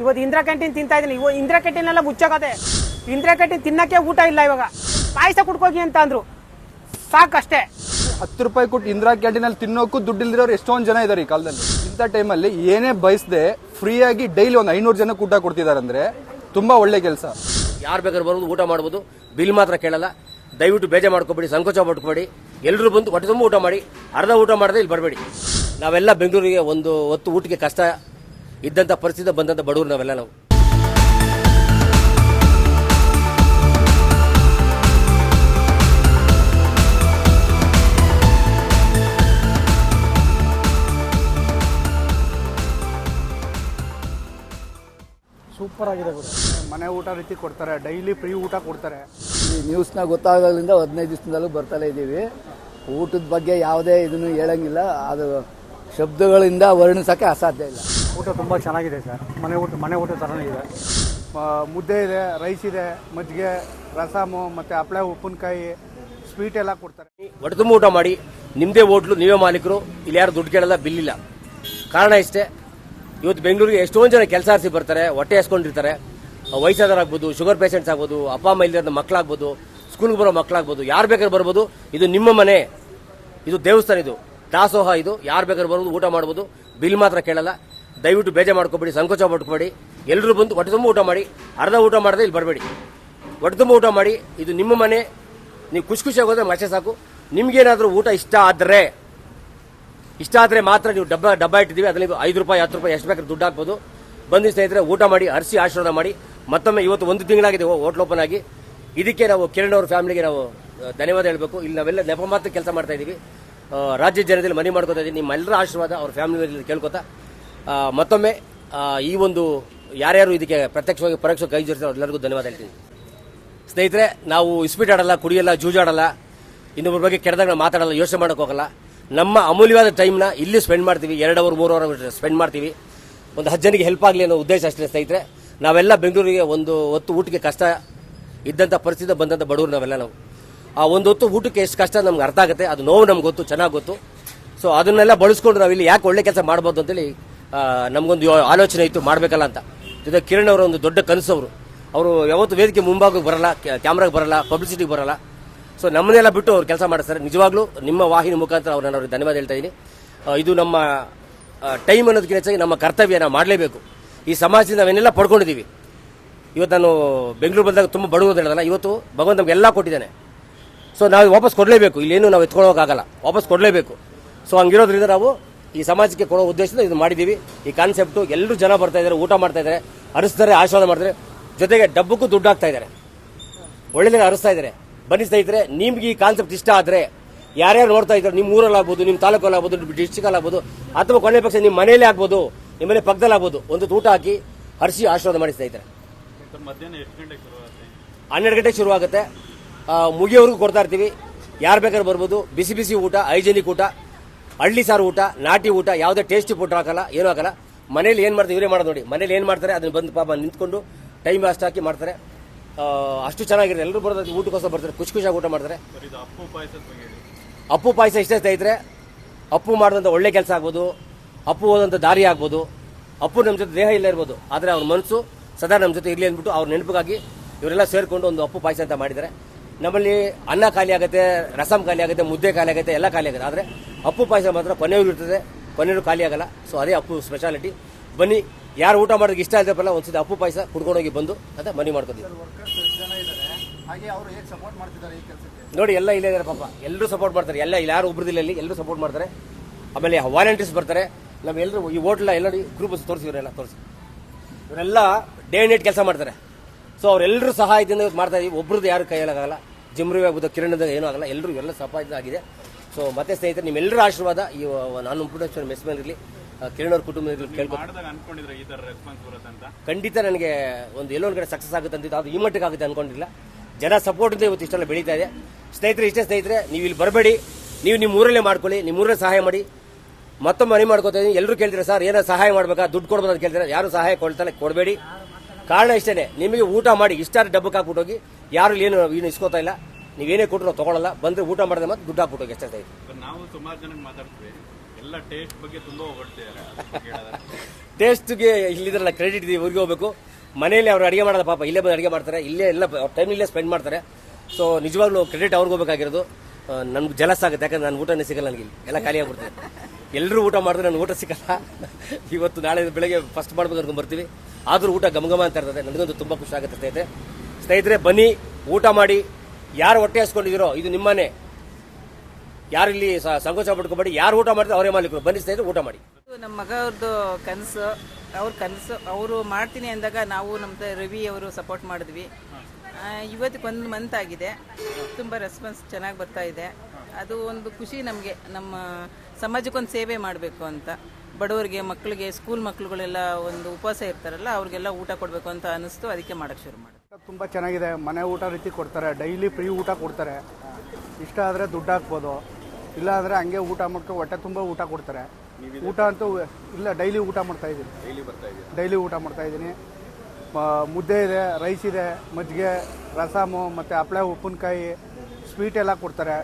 ಇವತ್ತು ಇಂದಿರಾ ಕ್ಯಾಂಟೀನ್ ತಿಂತಾ ಇದ್ದೀನಿ. ಇವ ಇಂದಿರಾ ಕ್ಯಾಂಟೀನ್ ಎಲ್ಲ ಇಂದಿರಾ ಕ್ಯಾಂಟೀನ್ ತಿನ್ನಕ್ಕೆ ಊಟ ಇಲ್ಲ ಇವಾಗ. ಪಾಯಸ ಕುಡ್ಕೋಗಿ ಅಂತ ಅಂದ್ರು. ಸಾಕಷ್ಟೇ. ಹತ್ತು ರೂಪಾಯಿ ಕೊಟ್ಟು ಇಂದಿರಾ ಕ್ಯಾಂಟೀನಲ್ಲಿ ತಿನ್ನೋಕ್ಕೂ ದುಡ್ಡು ಇಲ್ದಿರೋರು ಎಷ್ಟೊಂದು ಜನ ಇದ್ದಾರೆ ಈ ಕಾಲದಲ್ಲಿ. ಇಂಥ ಟೈಮಲ್ಲಿ ಏನೇ ಬಯಸದೆ ಫ್ರೀಯಾಗಿ ಡೈಲಿ ಒಂದು ಐನೂರು ಜನ ಊಟ ಕೊಡ್ತಿದ್ದಾರೆ ಅಂದ್ರೆ ತುಂಬಾ ಒಳ್ಳೆ ಕೆಲಸ. ಯಾರು ಬೇಕಾದ್ರೂ ಬರ್ಬೋದು ಊಟ ಮಾಡ್ಬೋದು. ಬಿಲ್ ಮಾತ್ರ ಕೇಳಲ್ಲ. ದಯವಿಟ್ಟು ಬೇಜಾರು ಮಾಡ್ಕೊಬೇಡಿ ಸಂಕೋಚ ಪಟ್ಕೊಬೇಡಿ. ಎಲ್ಲರೂ ಬಂದು ಹೊಟ್ಟೆ ತುಂಬ ಊಟ ಮಾಡಿ. ಅರ್ಧ ಊಟ ಮಾಡದೆ ಇಲ್ಲಿ ಬರಬೇಡಿ. ನಾವೆಲ್ಲ ಬೆಂಗಳೂರಿಗೆ ಒಂದು ಹೊತ್ತು ಊಟಕ್ಕೆ ಕಷ್ಟ. ಇದ್ದಂಥ ಪರಿಸ್ಥಿತಿ ಬಂದಂಥ ಬಡವರು ನಾವೆಲ್ಲ ನಾವು. ಸೂಪರ್ ಆಗಿದೆ ಗುರು. ಮನೆ ಊಟ ರೀತಿ ಕೊಡ್ತಾರೆ ಡೈಲಿ ಫ್ರೀ ಊಟ ಕೊಡ್ತಾರೆ. ಈ ನ್ಯೂಸ್ನ ಗೊತ್ತಾಗೋದ್ರಿಂದ ಹದಿನೈದು ದಿವಸದಲ್ಲೂ ಬರ್ತಲೇ ಇದ್ದೀವಿ. ಊಟದ ಬಗ್ಗೆ ಯಾವುದೇ ಇದನ್ನು ಹೇಳಂಗಿಲ್ಲ. ಅದು ಶಬ್ದಗಳಿಂದ ವರ್ಣಿಸೋಕ್ಕೆ ಅಸಾಧ್ಯ ಇಲ್ಲ. ಊಟ ತುಂಬ ಚೆನ್ನಾಗಿದೆ ಸರ್. ಮನೆ ಊಟ ಮನೆ ಊಟ ಥರನೇ ಇದೆ. ಮುದ್ದೆ ಇದೆ ರೈಸ್ ಇದೆ, ಮಜ್ಜಿಗೆ, ರಸಮು, ಮತ್ತು ಹಪ್ಳೆ, ಉಪ್ಪಿನಕಾಯಿ ಸ್ವೀಟ್ ಎಲ್ಲ ಕೊಡ್ತಾರೆ. ತುಂಬ ಊಟ ಮಾಡಿ ನಿಮ್ಮದೇ ಹೋಟ್ಲು, ನೀವೇ ಮಾಲೀಕರು, ಇಲ್ಲಿ ಯಾರು ದುಡ್ಡು ಕೇಳಲ್ಲ, ಬಿಲ್ಲಿಲ್ಲ. ಕಾರಣ ಇಷ್ಟೇ, ಇವತ್ತು ಬೆಂಗಳೂರಿಗೆ ಎಷ್ಟೊಂದು ಜನ ಕೆಲಸ ಆರಿಸಿ ಬರ್ತಾರೆ, ಹೊಟ್ಟೆ ಹಾಸ್ಕೊಂಡಿರ್ತಾರೆ. ವಯಸ್ಸಾದರಾಗ್ಬೋದು ಶುಗರ್ ಪೇಷಂಟ್ಸ್ ಆಗ್ಬೋದು, ಅಪ್ಪ, ಅಮ್ಮ ಇಲ್ಲದ ಮಕ್ಕಳಾಗ್ಬೋದು ಸ್ಕೂಲ್ಗೆ ಬರೋ ಮಕ್ಕಳಾಗ್ಬೋದು ಯಾರು ಬೇಕಾದ್ರೂ ಬರ್ಬೋದು. ಇದು ನಿಮ್ಮ ಮನೆ, ಇದು ದೇವಸ್ಥಾನ ಇದು. ದಾಸೋಹ ಇದು, ಯಾರು ಬೇಕಾದ್ರೂ ಬರ್ಬೋದು ಊಟ ಮಾಡ್ಬೋದು. ಬಿಲ್ ಮಾತ್ರ ಕೇಳಲ್ಲ. ದಯವಿಟ್ಟು ಬೇಜಾರು ಮಾಡ್ಕೊಬೇಡಿ, ಸಂಕೋಚ ಪಟ್ಕೊಬೇಡಿ. ಎಲ್ಲರೂ ಬಂದು ಹೊಟ್ಟೆ ತುಂಬ ಊಟ ಮಾಡಿ, ಅರ್ಧ ಊಟ ಮಾಡದೆ ಇಲ್ಲಿ ಬರಬೇಡಿ. ಹೊಟ್ಟೆ ತುಂಬ ಊಟ ಮಾಡಿ, ಇದು ನಿಮ್ಮ ಮನೆ. ನೀವು ಖುಷಿ ಖುಷಿಯಾಗಿ ಹೋದ್ರೆ ಸಾಕು. ನಿಮ್ಗೇನಾದರೂ ಊಟ ಇಷ್ಟ ಆದರೆ ಇಷ್ಟ ಆದರೆ ಮಾತ್ರ ನೀವು ಡಬ್ಬ ಡಬ್ಬ ಇಟ್ಟಿದ್ದೀವಿ. ಅದರಲ್ಲಿ ಐದು ರೂಪಾಯಿ, ಹತ್ತು ರೂಪಾಯಿ, ಎಷ್ಟು ಬೇಕಾದ್ರೆ ದುಡ್ಡು ಹಾಕ್ಬೋದು. ಬಂದು ಸ್ನೇಹಿತರೆ, ಊಟ ಮಾಡಿ, ಅರಿಸಿ ಆಶೀರ್ವಾದ ಮಾಡಿ. ಮತ್ತೊಮ್ಮೆ ಇವತ್ತು ಒಂದು ತಿಂಗಳಾಗಿದೆ ಹೋಟ್ಲ್ ಓಪನ್ ಆಗಿ. ಇದಕ್ಕೆ ನಾವು ಕಿರಣ್ ಅವ್ರ ಫ್ಯಾಮಿಲಿಗೆ ನಾವು ಧನ್ಯವಾದ ಹೇಳಬೇಕು. ಇಲ್ಲಿ ನಾವೆಲ್ಲ ನೆಪ ಮಾತ್ರ ಕೆಲಸ ಮಾಡ್ತಾ ಇದ್ದೀವಿ. ರಾಜ್ಯ ಜನದಲ್ಲಿ ಮನೆ ಮಾಡ್ಕೋತಾ ಇದ್ದೀವಿ ನಿಮ್ಮೆಲ್ಲರ ಆಶೀರ್ವಾದ ಅವ್ರ ಫ್ಯಾಮಿಲಿ ಕೇಳ್ಕೊತಾ. ಮತ್ತೊಮ್ಮೆ ಈ ಒಂದು ಯಾರ್ಯಾರು ಇದಕ್ಕೆ ಪ್ರತ್ಯಕ್ಷವಾಗಿ ಪರೋಕ್ಷ ಕೈ ಜೋಡಿಸಿದ್ರು ಎಲ್ಲರಿಗೂ ಧನ್ಯವಾದ ಹೇಳ್ತೀನಿ. ಸ್ನೇಹಿತರೆ, ನಾವು ಇಸ್ಪೀಟ್ ಆಡಲ್ಲ, ಕುಡಿಯಲ್ಲ, ಜೂಜಾಡಲ್ಲ, ಇನ್ನೊಬ್ಬರ ಬಗ್ಗೆ ಕೆಡದಾಗ ನಾವು ಮಾತಾಡಲ್ಲ, ಯೋಚನೆ ಮಾಡೋಕೆ ಹೋಗಲ್ಲ. ನಮ್ಮ ಅಮೂಲ್ಯವಾದ ಟೈಮ್ನ ಇಲ್ಲಿ ಸ್ಪೆಂಡ್ ಮಾಡ್ತೀವಿ, ಎರಡು ಅವರ್, ಮೂರು ಅವರ್ ಸ್ಪೆಂಡ್ ಮಾಡ್ತೀವಿ. ಒಂದು ಹತ್ತು ಜನಕ್ಕೆ ಹೆಲ್ಪ್ ಆಗಲಿ ಅನ್ನೋ ಉದ್ದೇಶ ಅಷ್ಟೇ ಸ್ನೇಹಿತರೆ. ನಾವೆಲ್ಲ ಬೆಂಗಳೂರಿಗೆ ಒಂದು ಹೊತ್ತು ಊಟಕ್ಕೆ ಕಷ್ಟ ಇದ್ದಂಥ ಪರಿಸ್ಥಿತಿ ಬಂದಂಥ ಬಡವರು ನಾವೆಲ್ಲ ನಾವು. ಆ ಒಂದು ಹೊತ್ತು ಊಟಕ್ಕೆ ಎಷ್ಟು ಕಷ್ಟ ನಮ್ಗೆ ಅರ್ಥ ಆಗುತ್ತೆ, ಅದು ನೋವು ನಮ್ಗೆ ಗೊತ್ತು, ಚೆನ್ನಾಗಿ ಗೊತ್ತು. ಸೊ ಅದನ್ನೆಲ್ಲ ಬಳಸ್ಕೊಂಡು ಇಲ್ಲಿ ಯಾಕೆ ಒಳ್ಳೆ ಕೆಲಸ ಮಾಡ್ಬೋದು ಅಂತೇಳಿ ನಮಗೊಂದು ಆಲೋಚನೆ ಇತ್ತು, ಮಾಡಬೇಕಲ್ಲ ಅಂತ. ಜೊತೆ ಕಿರಣ್ ಅವರ ಒಂದು ದೊಡ್ಡ ಕನಸು ಅವರು. ಅವರು ಯಾವತ್ತು ವೇದಿಕೆ ಮುಂಭಾಗಕ್ಕೆ ಬರಲ್ಲ ಕ್ಯಾಮ್ರಾಗೆ ಬರಲ್ಲ, ಪಬ್ಲಿಸಿಟಿಗೆ ಬರಲ್ಲ. ಸೊ ನಮ್ಮನ್ನೆಲ್ಲ ಬಿಟ್ಟು ಅವ್ರು ಕೆಲಸ ಮಾಡ್ತಾರೆ ನಿಜವಾಗ್ಲೂ ನಿಮ್ಮ ವಾಹಿನಿ ಮುಖಾಂತರ ಅವ್ರು ನಾನು ಅವ್ರಿಗೆ ಧನ್ಯವಾದ ಹೇಳ್ತಾ ಇದ್ದೀನಿ ಇದು ನಮ್ಮ ಟೈಮ್ ಅನ್ನೋದಕ್ಕಿಂತ ಹೆಚ್ಚಾಗಿ ನಮ್ಮ ಕರ್ತವ್ಯ ನಾವು ಮಾಡಲೇಬೇಕು. ಈ ಸಮಾಜದಿಂದ ನಾವೇನೆಲ್ಲ ಪಡ್ಕೊಂಡಿದ್ದೀವಿ ಇವತ್ತು ನಾನು ಬೆಂಗಳೂರು ಬಂದಾಗ ತುಂಬ ಬಡವರು ಹೇಳಲ್ಲ ಇವತ್ತು ಭಗವಂತ ನಮಗೆಲ್ಲ ಕೊಟ್ಟಿದ್ದಾನೆ. ಸೊ ನಾವು ವಾಪಸ್ ಕೊಡಲೇಬೇಕು. ಇಲ್ಲೇನು ನಾವು ಎತ್ಕೊಳ್ಳೋಕ್ಕಾಗಲ್ಲ ವಾಪಸ್ ಕೊಡಲೇಬೇಕು. ಸೊ ಹಂಗಿರೋದ್ರಿಂದ ನಾವು ಈ ಸಮಾಜಕ್ಕೆ ಕೊಡೋ ಉದ್ದೇಶದಿಂದ ಇದು ಮಾಡಿದ್ದೀವಿ. ಈ ಕಾನ್ಸೆಪ್ಟು ಎಲ್ಲರೂ ಜನ ಬರ್ತಾ ಇದ್ದಾರೆ, ಊಟ ಮಾಡ್ತಾ ಇದ್ದಾರೆ ಅರಿಸ್ತಾರೆ ಆಶೀರ್ವಾದ ಮಾಡ್ತಾರೆ. ಜೊತೆಗೆ ಡಬ್ಬಕ್ಕೂ ದುಡ್ಡು ಹಾಕ್ತಾ ಇದ್ದಾರೆ. ಒಳ್ಳೆದಾಗ ಅರಿಸ್ತಾ ಇದ್ದಾರೆ. ಬನ್ನಿ ಸ್ನೇಹಿತರೆ, ನಿಮ್ಗೆ ಈ ಕಾನ್ಸೆಪ್ಟ್ ಇಷ್ಟ ಆದರೆ, ಯಾರ್ಯಾರು ನೋಡ್ತಾ ಇದ್ದಾರೆ ನಿಮ್ಮ ಊರಲ್ಲಿ ಆಗ್ಬೋದು ನಿಮ್ಮ ತಾಲೂಕಲ್ಲಿ ಆಗ್ಬೋದು ಡಿಸ್ಟಿಕಲ್ಲಿ ಆಗ್ಬೋದು, ಅಥವಾ ಕೊನೆ ಪಕ್ಷ ನಿಮ್ಮ ಮನೆಯಲ್ಲೇ ಆಗ್ಬೋದು ನಿಮ್ಮ ಮನೆ ಪಕ್ಕದಲ್ಲಿ ಆಗ್ಬೋದು, ಒಂದು ಊಟ ಹಾಕಿ ಹರಿಸಿ ಆಶೀರ್ವಾದ ಮಾಡಿ ಸ್ನೇಹಿತರೆ. ಹನ್ನೆರಡು ಗಂಟೆಗೆ ಶುರುವಾಗುತ್ತೆ ಮುಗಿಯೋವರೆಗೂ ಕೊಡ್ತಾ ಇರ್ತೀವಿ. ಯಾರು ಬೇಕಾದ್ರೂ ಬರ್ಬೋದು. ಬಿಸಿ ಬಿಸಿ ಊಟ, ಹೈಜೆನಿಕ್ ಊಟ. ಹಳ್ಳಿ ಸಾರು ಊಟ ನಾಟಿ ಊಟ ಯಾವುದೇ ಟೇಸ್ಟಿ ಫುಡ್ ಹಾಕಲ್ಲ ಏನೂ ಹಾಕಲ್ಲ. ಮನೇಲಿ ಏನು ಮಾಡ್ತಾರೆ ಇವರೇ ಮಾಡೋದು ನೋಡಿ. ಮನೇಲಿ ಏನು ಮಾಡ್ತಾರೆ ಅದನ್ನು ಬಂದು ಪಾಪ ನಿಂತ್ಕೊಂಡು ಟೈಮ್ ಅಷ್ಟು ಹಾಕಿ ಮಾಡ್ತಾರೆ. ಅಷ್ಟು ಚೆನ್ನಾಗಿರುತ್ತೆ. ಎಲ್ಲರೂ ಬರೋದು ಊಟಕ್ಕೋಸ್ಕರ ಬರ್ತಾರೆ. ಖುಷಿ ಖುಷಿಯಾಗಿ ಊಟ ಮಾಡ್ತಾರೆ. ಅಪ್ಪು ಪಾಯಸ ಇಷ್ಟ ಸ್ನೇಹಿತರೆ. ಅಪ್ಪು ಮಾಡಿದಂಥ ಒಳ್ಳೆ ಕೆಲಸ ಆಗ್ಬೋದು. ಅಪ್ಪು ಹೋದಂಥ ದಾರಿ ಆಗ್ಬೋದು. ಅಪ್ಪು ನಮ್ಮ ಜೊತೆ ದೇಹ ಇಲ್ಲ ಇರ್ಬೋದು. ಆದರೆ ಅವ್ರ ಮನಸ್ಸು ಸದಾ ನಮ್ಮ ಜೊತೆ ಇರಲಿ ಅಂದ್ಬಿಟ್ಟು ಅವ್ರ ನೆನಪಿಗಾಗಿ ಇವರೆಲ್ಲ ಸೇರಿಕೊಂಡು ಒಂದು ಅಪ್ಪು ಪಾಯಸ ಅಂತ ಮಾಡಿದ್ದಾರೆ. ನಮ್ಮಲ್ಲಿ ಅನ್ನ ಖಾಲಿ ಆಗುತ್ತೆ ರಸಂ ಖಾಲಿ ಆಗುತ್ತೆ ಮುದ್ದೆ ಖಾಲಿ ಆಗುತ್ತೆ ಎಲ್ಲ ಖಾಲಿ ಆಗುತ್ತೆ. ಆದರೆ ಅಪ್ಪು ಪಾಯಸ ಮಾತ್ರ ಕೊನೆಯವರು ಇರ್ತದೆ ಕೊನೆಯವರು ಖಾಲಿ ಆಗಲ್ಲ. ಸೊ ಅದೇ ಅಪ್ಪು ಸ್ಪೆಷಾಲಿಟಿ ಬನ್ನಿ ಯಾರು ಊಟ ಮಾಡೋದಕ್ಕೆ ಇಷ್ಟ ಇದ್ದಪ್ಪಲ್ಲ ಒಂದ್ಸತಿ ಅಪ್ಪು ಪಾಯಸ ಕುಡ್ಕೊಂಡೋಗಿ ಬಂದು ಅದೇ ಮನಿ ಮಾಡ್ಕೊತೀವಿ. ನೋಡಿ ಎಲ್ಲ ಇಲ್ಲೇ ಇದ್ದಾರೆ ಪಾಪ. ಎಲ್ಲರೂ ಸಪೋರ್ಟ್ ಮಾಡ್ತಾರೆ. ಎಲ್ಲ ಇಲ್ಲಿ ಯಾರು ಉಬ್ರದಿಲ್ಲ ಇಲ್ಲಿ ಎಲ್ಲರೂ ಸಪೋರ್ಟ್ ಮಾಡ್ತಾರೆ. ಆಮೇಲೆ ವಾಲಂಟಿಯರ್ಸ್ ಬರ್ತಾರೆ. ನಮ್ಮೆಲ್ಲರೂ ಈ ಹೋಟ್ಲ ಎಲ್ಲ ಗ್ರೂಪ್ ತೋರಿಸಿ ಇವರೆಲ್ಲ ತೋರಿಸಿ. ಇವರೆಲ್ಲ ಡೇ ನೈಟ್ ಕೆಲಸ ಮಾಡ್ತಾರೆ. ಸೊ ಅವರೆಲ್ಲರೂ ಸಹಾಯದಿಂದ ಮಾಡ್ತಾ ಇದೀವಿ. ಒಬ್ರದ್ದು ಯಾರು ಕೈಯಲ್ಲಾಗಲ್ಲ ಜಿಮ್ರಿ ಆಗ್ಬೋದು ಕಿರಣದ ಏನೂ ಆಗಲ್ಲ. ಎಲ್ಲರೂ ಎಲ್ಲ ಸಹಾಯದಿಂದ ಆಗಿದೆ. ಸೊ ಮತ್ತೆ ಸ್ನೇಹಿತರೆ ನಿಮ್ಮೆಲ್ಲರ ಆಶೀರ್ವಾದ ಈ ನಾನು ಪ್ರೊಡಕ್ಷನ್ ಮೆಸ್ ಮೇಲೆ ಇರಲಿ. ಕಿರಣ್ ಅವ್ರ ಕುಟುಂಬ ಕೇಳ್ಕೊ ಮಾಡಿದಾಗ ಅನ್ಕೊಂಡಿದ್ರೆ ಈ ತರ ರೆಸ್ಪಾನ್ಸ್ ಅಂತ. ಖಂಡಿತ ನನಗೆ ಒಂದು ಎಲ್ಲೊಂದು ಕಡೆ ಸಕ್ಸಸ್ ಆಗುತ್ತೆ ಅಂತಿದ್ದು ಅದು ಈ ಮಟ್ಟಿಗೆ ಆಗುತ್ತೆ ಅನ್ಕೊಂಡಿಲ್ಲ. ಜನ ಸಪೋರ್ಟ್ ಅಂತ ಇವತ್ತು ಇಷ್ಟೆಲ್ಲ ಬೆಳೀತಾ ಇದೆ. ಸ್ನೇಹಿತರೆ ಇಷ್ಟೇ ಸ್ನೇಹಿತರೆ ನೀವು ಇಲ್ಲಿ ಬರಬೇಡಿ. ನೀವು ನಿಮ್ಮ ಊರಲ್ಲೇ ಮಾಡ್ಕೊಳ್ಳಿ. ನಿಮ್ಮ ಊರಲ್ಲೇ ಸಹಾಯ ಮಾಡಿ. ಮತ್ತೊಮ್ಮೆ ಮನೆ ಮಾಡ್ಕೋತಾ ಇದ್ದೀನಿ. ಎಲ್ಲರೂ ಕೇಳ್ತೀರಾ ಸರ್ ಏನೋ ಸಹಾಯ ಮಾಡ್ಬೇಕಾ? ದುಡ್ಡು ಕೊಡ್ಬೋದು? ಅಂತ ಕೇಳ್ತಾರೆ. ಯಾರು ಸಹಾಯ ಕೊಡ್ತಾರೆ ಕೊಡಬೇಡಿ. ಕಾರಣ ಇಷ್ಟೇ ನಿಮಗೆ ಊಟ ಮಾಡಿ ಇಷ್ಟಾರು ಡಬ್ಬಕ್ಕೆ ಹಾಕ್ಬಿಟ್ಟು ಹೋಗಿ. ಯಾರು ಏನು ಏನು ಇಸ್ಕೋತಾ ಇಲ್ಲ. ನೀವೇನೇ ಕೊಟ್ಟರು ತಗೊಳ್ಳಲ್ಲ ಬಂದ್ರೆ ಊಟ ಮಾಡಿದ್ರೆ ಮತ್ತೆ ದುಡ್ಡು ಹಾಕ್ಬಿಟ್ಟು ಎಷ್ಟೇ ನಾವು ಸುಮಾರು ಜನಕ್ಕೆ ಮಾತಾಡ್ತೀವಿ. ಎಲ್ಲ ಟೇಸ್ಟ್ ಬಗ್ಗೆ ತುಂಬಾ ಟೇಸ್ಟ್ಗೆ ಇಲ್ಲಿದ್ರಲ್ಲ ಕ್ರೆಡಿಟ್ ಇದೆ ಊರಿಗೆ ಹೋಗ್ಬೇಕು. ಮನೆಯಲ್ಲಿ ಅವ್ರು ಅಡುಗೆ ಮಾಡೋದ ಪಾಪ ಇಲ್ಲೇ ಬಂದು ಅಡುಗೆ ಮಾಡ್ತಾರೆ. ಇಲ್ಲೇ ಎಲ್ಲ ಟೈಮ್ ಇಲ್ಲೇ ಸ್ಪೆಂಡ್ ಮಾಡ್ತಾರೆ. ಸೊ ನಿಜವಾಗ್ಲೂ ಕ್ರೆಡಿಟ್ ಅವ್ರಿಗೆ ಹೋಗ್ಬೇಕಾಗಿರೋದು. ನನ್ಗೆ ಜಲಸ್ ಆಗುತ್ತೆ ಯಾಕಂದ್ರೆ ನನ್ನ ಊಟನೇ ಸಿಗಲ್ಲ ನನಗೆ ಇಲ್ಲಿ. ಎಲ್ಲ ಖಾಲಿ ಆಗ್ಬಿಡ್ತೀನಿ ಎಲ್ಲರೂ ಊಟ ಮಾಡಿದ್ರೆ ನನಗೆ ಊಟ ಸಿಗಲ್ಲ. ಇವತ್ತು ನಾಳೆ ಬೆಳಗ್ಗೆ ಫಸ್ಟ್ ಮಾಡ್ಬೇಕು ಅನ್ಕೊಂಡ್ ಬರ್ತೀವಿ ಆದರೂ ಊಟ ಗಮಗಮ ಅಂತ ಇರ್ತದೆ. ನನಗಂತೂ ತುಂಬ ಖುಷಿ ಆಗುತ್ತೆ ಸ್ನೇಹಿತರೆ ಬನ್ನಿ ಊಟ ಮಾಡಿ. ಯಾರು ಹೊಟ್ಟೆ ಹಸ್ಕೊಂಡಿದ್ದೀರೋ, ಇದು ನಿಮ್ಮನೆ. ಯಾರು ಇಲ್ಲಿ ಸಂಕೋಚ ಪಡ್ಕೊಬೇಡಿ, ಯಾರು ಊಟ ಮಾಡ್ತಾರೆ ಅವರೇ ಮಾಲೀಕರು. ಬನ್ನಿ ಸ್ನೇಹಿತರು, ಊಟ ಮಾಡಿ. ನಮ್ಮ ಮಗ ಅವ್ರದ್ದು ಕನಸು. ಅವ್ರ ಕನಸು. ಅವರು ಮಾಡ್ತೀನಿ ಅಂದಾಗ ನಾವು ನಮ್ಮ ರವಿ ಅವರು ಸಪೋರ್ಟ್ ಮಾಡಿದ್ವಿ. ಇವತ್ತಿಗೆ ಒಂದು ಮಂತ್ ಆಗಿದೆ. ತುಂಬ ರೆಸ್ಪಾನ್ಸ್ ಚೆನ್ನಾಗಿ ಬರ್ತಾ ಇದೆ. ಅದು ಒಂದು ಖುಷಿ ನಮಗೆ. ನಮ್ಮ ಸಮಾಜಕ್ಕೊಂದು ಸೇವೆ ಮಾಡಬೇಕು ಅಂತ. ಬಡವರಿಗೆ ಮಕ್ಕಳಿಗೆ ಸ್ಕೂಲ್ ಮಕ್ಕಳುಗಳೆಲ್ಲ ಒಂದು ಉಪವಾಸ ಇರ್ತಾರಲ್ಲ, ಅವ್ರಿಗೆಲ್ಲ ಊಟ ಕೊಡಬೇಕು ಅಂತ ಅನಿಸ್ತು. ಅದಕ್ಕೆ ಮಾಡೋಕ್ಕೆ ಶುರು ಮಾಡಿದೆ ತುಂಬ ಚೆನ್ನಾಗಿದೆ. ಮನೆ ಊಟ ರೀತಿ ಕೊಡ್ತಾರೆ. ಡೈಲಿ ಫ್ರೀ ಊಟ ಕೊಡ್ತಾರೆ. ಇಷ್ಟ ಆದರೆ ದುಡ್ಡು ಹಾಕ್ಬೋದು. ಇಲ್ಲ ಅಂದರೆ ಹಂಗೆ ಊಟ ಮಾಡ್ಕೊಂಡು ಹೊಟ್ಟೆ ತುಂಬ ಊಟ ಕೊಡ್ತಾರೆ. ಊಟ ಅಂತೂ ಇಲ್ಲ ಡೈಲಿ ಊಟ ಮಾಡ್ತಾ ಇದ್ದೀನಿ. ಡೈಲಿ ಬರ್ತಾ ಇದೆಯಾ ಡೈಲಿ ಊಟ ಮಾಡ್ತಾ ಇದ್ದೀನಿ. ಮುದ್ದೆ ಇದೆ ರೈಸ್ ಇದೆ ಮಜ್ಜಿಗೆ ರಸಮು ಮತ್ತು ಹಪ್ಳೆ ಉಪ್ಪಿನಕಾಯಿ ಸ್ವೀಟ್ ಎಲ್ಲ ಕೊಡ್ತಾರೆ.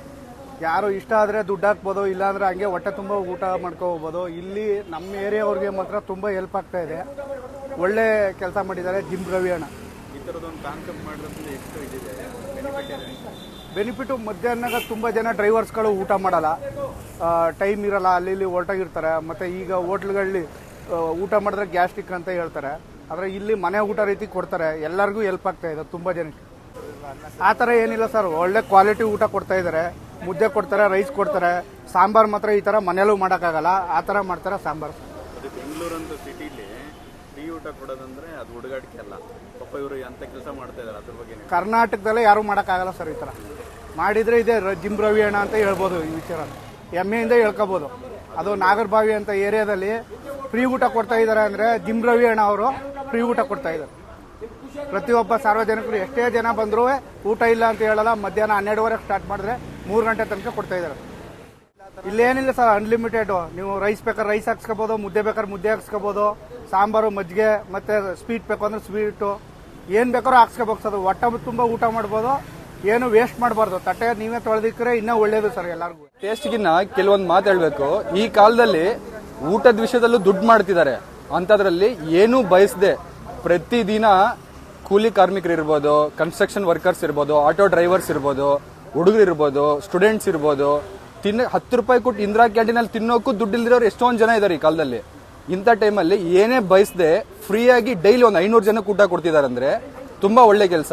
ಯಾರು ಇಷ್ಟ ಆದರೆ ದುಡ್ಡು ಹಾಕ್ಬೋದು ಇಲ್ಲಾಂದರೆ ಹಂಗೆ ಹೊಟ್ಟೆ ತುಂಬ ಊಟ ಮಾಡ್ಕೋಬೋದು ಇಲ್ಲಿ ನಮ್ಮ ಏರಿಯಾವ್ರಿಗೆ ಮಾತ್ರ ತುಂಬ ಹೆಲ್ಪ್ ಆಗ್ತಾ ಇದೆ. ಒಳ್ಳೆ ಕೆಲಸ ಮಾಡಿದ್ದಾರೆ ಜಿಮ್ ರವಿ ಅಣ್ಣ. ಕಾನ್ಸೆಪ್ಟ್ ಎಷ್ಟು ಇದಿದೆ. ಇದೆ. ಬೆನಿಫಿಟು ಮಧ್ಯಾಹ್ನಾಗ ತುಂಬ ಜನ ಡ್ರೈವರ್ಸ್ಗಳು ಊಟ ಮಾಡಲ್ಲ. ಟೈಮ್ ಇರಲ್ಲ ಅಲ್ಲಿ ಇಲ್ಲಿ ಹೊರಟಾಗಿರ್ತಾರೆ. ಮತ್ತು ಈಗ ಹೋಟ್ಲ್ಗಳಲ್ಲಿ ಊಟ ಮಾಡಿದ್ರೆ ಗ್ಯಾಸ್ಟ್ರಿಕ್ ಅಂತ ಹೇಳ್ತಾರೆ. ಆದರೆ ಇಲ್ಲಿ ಮನೆ ಊಟ ರೀತಿ ಕೊಡ್ತಾರೆ. ಎಲ್ಲರಿಗೂ ಹೆಲ್ಪ್ ಆಗ್ತಾ ಇದೆ ತುಂಬ ಜನಕ್ಕೆ. ಆ ಥರ ಏನಿಲ್ಲ ಸರ್. ಒಳ್ಳೆ ಕ್ವಾಲಿಟಿ ಊಟ ಕೊಡ್ತಾ ಇದ್ದಾರೆ. ಮುದ್ದೆ ಕೊಡ್ತಾರೆ ರೈಸ್ ಕೊಡ್ತಾರೆ. ಸಾಂಬಾರು ಮಾತ್ರ ಈ ಥರ ಮನೆಯಲ್ಲೂ ಮಾಡೋಕ್ಕಾಗಲ್ಲ. ಆ ಥರ ಮಾಡ್ತಾರೆ ಸಾಂಬಾರು. ಬೆಂಗಳೂರು ಬೆಂಗಳೂರಂತ ಫ್ರೀ ಊಟ ಕೊಡೋದಂದ್ರೆ ಅದು ಹುಡುಗಾಟಿಕೆ ಅಲ್ಲ. ಪಾಪ ಇವರು ಕೆಲಸ ಮಾಡ್ತಾ ಇದಾರೆ ಅದ್ರ ಬಗ್ಗೆ ಕರ್ನಾಟಕದಲ್ಲೇ ಯಾರು ಮಾಡೋಕ್ಕಾಗಲ್ಲ ಸರ್ ಈ ಥರ. ಮಾಡಿದರೆ ಇದೆ ಜಿಮ್ ರವಿ ಅಣ್ಣ ಅಂತ ಹೇಳ್ಬೋದು ಈ ವಿಚಾರ. ಹೆಮ್ಮೆಯಿಂದ ಹೇಳ್ಕೋಬೋದು. ಅದು ನಾಗರಬಾವಿ ಅಂತ ಏರಿಯಾದಲ್ಲಿ ಫ್ರೀ ಊಟ ಕೊಡ್ತಾ ಇದ್ದಾರೆ ಅಂದರೆ ಜಿಮ್ ರವಿ ಅಣ್ಣ ಅವರು ಫ್ರೀ ಊಟ ಕೊಡ್ತಾ ಇದ್ದಾರೆ ಪ್ರತಿಯೊಬ್ಬ ಸಾರ್ವಜನಿಕರು ಎಷ್ಟೇ ಜನ ಬಂದರೂ ಊಟ ಇಲ್ಲ ಅಂತ ಹೇಳಲ್ಲ, ಮಧ್ಯಾಹ್ನ ಹನ್ನೆರಡುವರೆಗೆ ಸ್ಟಾರ್ಟ್ ಮಾಡಿದ್ರೆ ಮೂರು ಗಂಟೆ ತನಕ ಕೊಡ್ತಾ ಇದ್ದಾರೆ ಇಲ್ಲೇನಿಲ್ಲ ಸರ್ ಅನ್ಲಿಮಿಟೆಡ್ ನೀವು ರೈಸ್ ಬೇಕಾದ್ರೆ ರೈಸ್ ಹಾಕ್ಸ್ಕೋಬೋದು, ಮುದ್ದೆ ಬೇಕಾದ್ರೆ ಮುದ್ದೆ ಹಾಕ್ಸ್ಕೋಬೋದು. ಸಾಂಬಾರು, ಮಜ್ಜಿಗೆ, ಮತ್ತೆ ಸ್ವೀಟ್ ಬೇಕು ಅಂದ್ರೆ ಸ್ವೀಟು. ಏನು ಬೇಕಾದ್ರೂ ಹಾಕ್ಸ್ಕೋಬೇಕು ಸರ್. ಹೊಟ್ಟೆ ತುಂಬ ಊಟ ಮಾಡ್ಬೋದು. ಏನು ವೇಸ್ಟ್ ಮಾಡಬಾರ್ದು. ತಟ್ಟೆ ನೀವೇ ತೊಳೆದಿಕ್ಕರೆ ಇನ್ನೂ ಒಳ್ಳೇದು ಸರ್ ಎಲ್ಲರಿಗೂ. ಟೇಸ್ಟ್ಗಿನ್ನ ಕೆಲವೊಂದು ಮಾತು ಹೇಳ್ಬೇಕು. ಈ ಕಾಲದಲ್ಲಿ ಊಟದ ವಿಷಯದಲ್ಲೂ ದುಡ್ಡು ಮಾಡ್ತಿದ್ದಾರೆ. ಅಂಥದ್ರಲ್ಲಿ ಏನೂ ಬಯಸದೆ ಪ್ರತಿದಿನ ಕೂಲಿ ಕಾರ್ಮಿಕರು ಇರ್ಬೋದು ಕನ್ಸ್ಟ್ರಕ್ಷನ್ ವರ್ಕರ್ಸ್ ಇರ್ಬೋದು ಆಟೋ ಡ್ರೈವರ್ಸ್ ಇರ್ಬೋದು, ಹುಡುಗರು ಇರ್ಬೋದು ಸ್ಟೂಡೆಂಟ್ಸ್ ಇರ್ಬೋದು. ತಿನ್ನ ಹತ್ತು ರೂಪಾಯಿ ಕೊಟ್ಟು ಇಂದಿರಾ ಕ್ಯಾಂಟೀನಲ್ಲಿ ತಿನ್ನೋಕ್ಕೂ ದುಡ್ಡು ಇಲ್ದಿರೋರು ಎಷ್ಟೊಂದು ಜನ ಇದ್ದಾರೆ ಈ ಕಾಲದಲ್ಲಿ. ಇಂಥ ಟೈಮಲ್ಲಿ ಏನೇ ಬಯಸದೆ ಫ್ರೀಯಾಗಿ ಡೈಲಿ ಒಂದು ಐನೂರು ಜನಕ್ಕೆ ಊಟ ಕೊಡ್ತಿದ್ದಾರೆ ಅಂದರೆ ತುಂಬ ಒಳ್ಳೆ ಕೆಲಸ.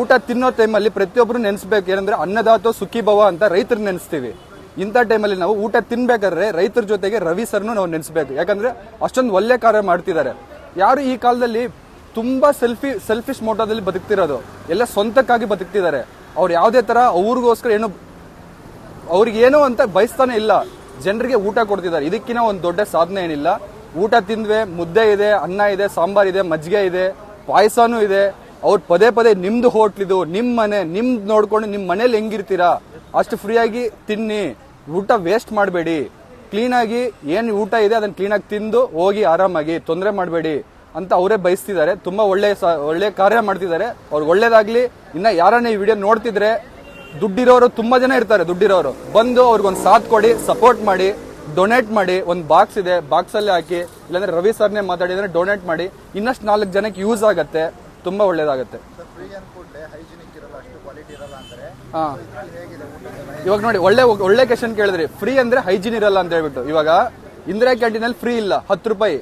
ಊಟ ತಿನ್ನೋ ಟೈಮಲ್ಲಿ ಪ್ರತಿಯೊಬ್ಬರು ನೆನೆಸ್ಬೇಕು ಏನಂದ್ರೆ ಅನ್ನದಾತೋ ಸುಖಿ ಭವ ಅಂತ ರೈತರು ನೆನೆಸ್ತೀವಿ. ಇಂಥ ಟೈಮಲ್ಲಿ ನಾವು ಊಟ ತಿನ್ಬೇಕಾದ್ರೆ ರೈತರ ಜೊತೆಗೆ ರವಿ ಸರ್ನು ನಾವು ನೆನೆಸ್ಬೇಕು. ಯಾಕಂದ್ರೆ ಅಷ್ಟೊಂದು ಒಳ್ಳೆ ಕಾರ್ಯ ಮಾಡ್ತಿದ್ದಾರೆ. ಯಾರು ಈ ಕಾಲದಲ್ಲಿ ತುಂಬ ಸೆಲ್ಫಿ, ಸೆಲ್ಫಿಶ್ ಮೋಟೋದಲ್ಲಿ ಬದುಕ್ತಿರೋದು. ಎಲ್ಲ ಸ್ವಂತಕ್ಕಾಗಿ ಬದುಕ್ತಿದ್ದಾರೆ. ಅವ್ರು ಯಾವುದೇ ಥರ ಅವ್ರಿಗೋಸ್ಕರ ಏನು ಅವ್ರಿಗೇನೋ ಅಂತ ಬಯಸ್ತಾನೆ ಇಲ್ಲ. ಜನರಿಗೆ ಊಟ ಕೊಡ್ತಿದ್ದಾರೆ. ಇದಕ್ಕಿಂತ ಒಂದು ದೊಡ್ಡ ಸಾಧನೆ ಏನಿಲ್ಲ. ಊಟ ತಿಂದ್ವೆ, ಮುದ್ದೆ ಇದೆ, ಅನ್ನ ಇದೆ, ಸಾಂಬಾರ್ ಇದೆ, ಮಜ್ಜಿಗೆ ಇದೆ, ಪಾಯಸನೂ ಇದೆ. ಅವ್ರು ಪದೇ ಪದೇ ನಿಮ್ದು ಹೋಟ್ಲಿದು ನಿಮ್ ಮನೆ ನಿಮ್ದು ನೋಡ್ಕೊಂಡು ನಿಮ್ ಮನೇಲಿ ಹೆಂಗಿರ್ತೀರಾ? ಅಷ್ಟು ಫ್ರೀಯಾಗಿ ತಿನ್ನಿ. ಊಟ ವೇಸ್ಟ್ ಮಾಡಬೇಡಿ. ಕ್ಲೀನಾಗಿ ಏನು ಊಟ ಇದೆ ಅದನ್ನ ಕ್ಲೀನಾಗಿ ತಿಂದು ಹೋಗಿ ಆರಾಮಾಗಿ, ತೊಂದರೆ ಮಾಡಬೇಡಿ ಅಂತ ಅವರೇ ಬಯಸ್ತಿದ್ದಾರೆ. ತುಂಬಾ ಒಳ್ಳೆ ಒಳ್ಳೆ ಕಾರ್ಯ ಮಾಡ್ತಿದ್ದಾರೆ. ಅವ್ರಿಗೆ ಒಳ್ಳೇದಾಗ್ಲಿ. ಇನ್ನ ಯಾರನ್ನ ಈ ವಿಡಿಯೋ ನೋಡ್ತಿದ್ರೆ ದುಡ್ಡಿರೋರು ತುಂಬಾ ಜನ ಇರ್ತಾರೆ, ದುಡ್ಡಿರೋರು. ಬಂದು ಅವ್ರಿಗೊಂದು ಸಾಥ್ ಕೊಡಿ ಸಪೋರ್ಟ್ ಮಾಡಿ. ಡೊನೇಟ್ ಮಾಡಿ ಒಂದು ಬಾಕ್ಸ್ ಇದೆ ಬಾಕ್ಸ್ ಅಲ್ಲಿ ಹಾಕಿ ಇಲ್ಲಾಂದ್ರೆ ರವಿ ಸರ್ನೇ ಮಾತಾಡಿದ್ರೆ ಡೊನೇಟ್ ಮಾಡಿ ಇನ್ನಷ್ಟು ನಾಲ್ಕು ಜನಕ್ಕೆ ಯೂಸ್ ಆಗತ್ತೆ ತುಂಬಾ ಒಳ್ಳೇದಾಗತ್ತೆ. ಹಾಂ. ಇವಾಗ ನೋಡಿ ಒಳ್ಳೆ ಒಳ್ಳೆ ಕ್ವೆಶನ್ ಕೇಳಿದ್ರಿ. ಫ್ರೀ ಅಂದ್ರೆ ಹೈಜಿನ್ ಇರಲ್ಲ ಅಂತ ಹೇಳ್ಬಿಟ್ಟು. ಇವಾಗ ಇಂದಿರಾ ಕ್ಯಾಂಟೀನ್ ಅಲ್ಲಿ ಫ್ರೀ ಇಲ್ಲ ಹತ್ತು ರೂಪಾಯಿ.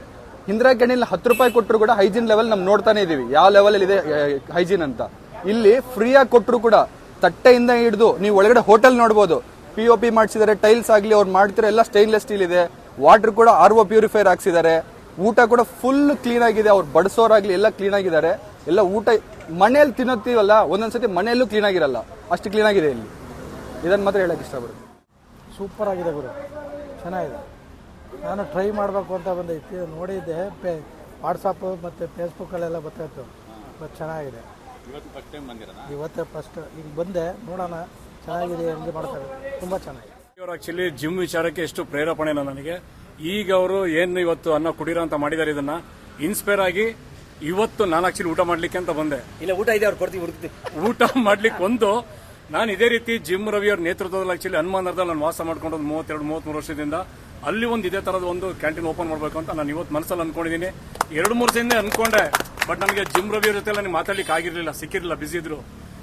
ಇಂದಿರಾ ಕ್ಯಾಂಟೀನ್ ಹತ್ತು ರೂಪಾಯಿ ಕೊಟ್ಟರು ಕೂಡ ಹೈಜೀನ್ ಲೆವೆಲ್ ನಮ್ ನೋಡ್ತಾನೆ ಇದೀವಿ. ಯಾವ ಲೆವೆಲ್ ಇದೆ ಹೈಜೀನ್ ಅಂತ. ಇಲ್ಲಿ ಫ್ರೀ ಆಗಿ ಕೊಟ್ಟರು ಕೂಡ ತಟ್ಟೆಯಿಂದ ಹಿಡಿದು ನೀವು ಒಳಗಡೆ ಹೋಟೆಲ್ ನೋಡ್ಬೋದು. ಪಿ ಒ ಪಿ ಮಾಡಿಸಿದ್ದಾರೆ ಟೈಲ್ಸ್ ಆಗಲಿ ಅವ್ರು ಮಾಡ್ತಿರೋ ಎಲ್ಲ ಸ್ಟೈನ್ಲೆಸ್ ಸ್ಟೀಲ್ ಇದೆ. ವಾಟರ್ ಕೂಡ ಆರ್ ಒ ಪ್ಯೂರಿಫೈರ್ ಹಾಕ್ಸಿದ್ದಾರೆ ಊಟ ಕೂಡ ಫುಲ್ ಕ್ಲೀನ್ ಆಗಿದೆ ಅವ್ರು ಬಡಿಸೋರಾಗ್ಲಿ ಎಲ್ಲ ಕ್ಲೀನ್ ಆಗಿದ್ದಾರೆ. ಎಲ್ಲ ಊಟ ಮನೆಯಲ್ಲಿ ತಿನ್ನೋತೀವಲ್ಲ ಒಂದೊಂದ್ಸತಿ ಮನೆಯಲ್ಲೂ ಕ್ಲೀನ್ ಆಗಿರಲ್ಲ. ಅಷ್ಟು ಕ್ಲೀನ್ ಆಗಿದೆ ಇಲ್ಲಿ. ಇದನ್ನು ಮಾತ್ರ ಹೇಳಕ್ ಇಷ್ಟಪಡ್ತೀನಿ ಸೂಪರ್ ಆಗಿದೆ ಗುರು. ಚೆನ್ನಾಗಿದೆ. ನಾನು ಟ್ರೈ ಮಾಡಬೇಕು ಅಂತ ಬಂದೈತಿ ನೋಡಿದ್ದೆ ಪೇ ವಾಟ್ಸಪ್ಪು ಮತ್ತು ಫೇಸ್ಬುಕ್ಕಲ್ಲೆಲ್ಲ ಬರ್ತಾಯಿತ್ತು ಬಟ್ ಚೆನ್ನಾಗಿದೆ. ಇವತ್ತು ಫಸ್ಟ್ ಟೈಮ್ ಬಂದಿರೋಣ ಇವತ್ತೇ ಫಸ್ಟ್ ಈಗ ಬಂದೆ ನೋಡೋಣ. ಚೆನ್ನಾಗಿದೆ ಎಂದು ಮಾಡ್ತಾರೆ. ತುಂಬಾ ಚೆನ್ನಾಗಿದೆ. ಇವರು ಆಕ್ಚುಲಿ ಜಿಮ್ ವಿಚಾರಕ್ಕೆ ಎಷ್ಟು ಪ್ರೇರೇಪಣೆ ನನಗೆ. ಈಗ ಅವರು ಏನು ಇವತ್ತು ಅನ್ನ ಕುಡೀರ ಅಂತ ಮಾಡಿದ್ದಾರೆ ಇದನ್ನ. ಇನ್ಸ್ಪೈರ್ ಆಗಿ ಇವತ್ತು ನಾನು ಆಕ್ಚುಲಿ ಊಟ ಮಾಡ್ಲಿಕ್ಕೆ ಅಂತ ಬಂದೆ. ಇಲ್ಲ ಊಟ ಇದೆ ಅವ್ರು ಕೊಡ್ತೀವಿ ಹುಡುಕ್ತೀವಿ. ಊಟ ಮಾಡ್ಲಿಕ್ಕೆ ಒಂದು. ನಾನು ಇದೇ ರೀತಿ ಜಿಮ್ ರವಿ ಅವ್ರ ನೇತೃತ್ವದಲ್ಲಿ ಆಕ್ಚುಲಿ ಹನುಮಾನರದಲ್ಲಿ ನಾನು ವಾಸ ಮಾಡ್ಕೊಂಡು ಒಂದು ಮೂವತ್ತೆರಡು ಮೂವತ್ಮೂರು ವರ್ಷದಿಂದ ಅಲ್ಲಿ ಒಂದು ಇದೇ ತರದ ಒಂದು ಕ್ಯಾಂಟೀನ್ ಓಪನ್ ಮಾಡಬೇಕು ಅಂತ ನಾನು ಇವತ್ತು ಮನಸ್ಸಲ್ಲಿ ಅನ್ಕೊಂಡಿದ್ದೀನಿ ಎರಡು ಮೂರು ದಿನ ಅನ್ಕೊಂಡೆ ಬಟ್ ನನಗೆ ಜಿಮ್ ರವಿ ಜೊತೆ ಎಲ್ಲ ನನಗೆ ಮಾತಾಡ್ಲಿಕ್ಕೆ ಆಗಿರಲಿಲ್ಲ ಸಿಕ್ಕಿರಲಿಲ್ಲ ಬಿಸಿ ಇದ್ರು.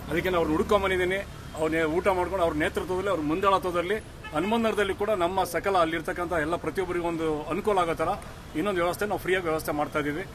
ಅದಕ್ಕೆ ನಾನು ಅವ್ರು ಹುಡ್ಕೊಂಬಂದಿದ್ದೀನಿ ಅವ್ರ ಊಟ ಮಾಡ್ಕೊಂಡು ಅವ್ರ ನೇತೃತ್ವದಲ್ಲಿ, ಅವ್ರ ಮುಂದಾಳತ್ವದಲ್ಲಿ ಹನುಮಂದರದಲ್ಲಿ ಕೂಡ ನಮ್ಮ ಸಕಲ ಅಲ್ಲಿರ್ತಕ್ಕಂಥ ಎಲ್ಲ ಪ್ರತಿಯೊಬ್ಬರಿಗೂ ಒಂದು ಅನುಕೂಲ ಆಗೋ ಥರ ಇನ್ನೊಂದು ವ್ಯವಸ್ಥೆ ನಾವು ಫ್ರೀಯಾಗಿ ವ್ಯವಸ್ಥೆ ಮಾಡ್ತಾ ಇದ್ದೀವಿ.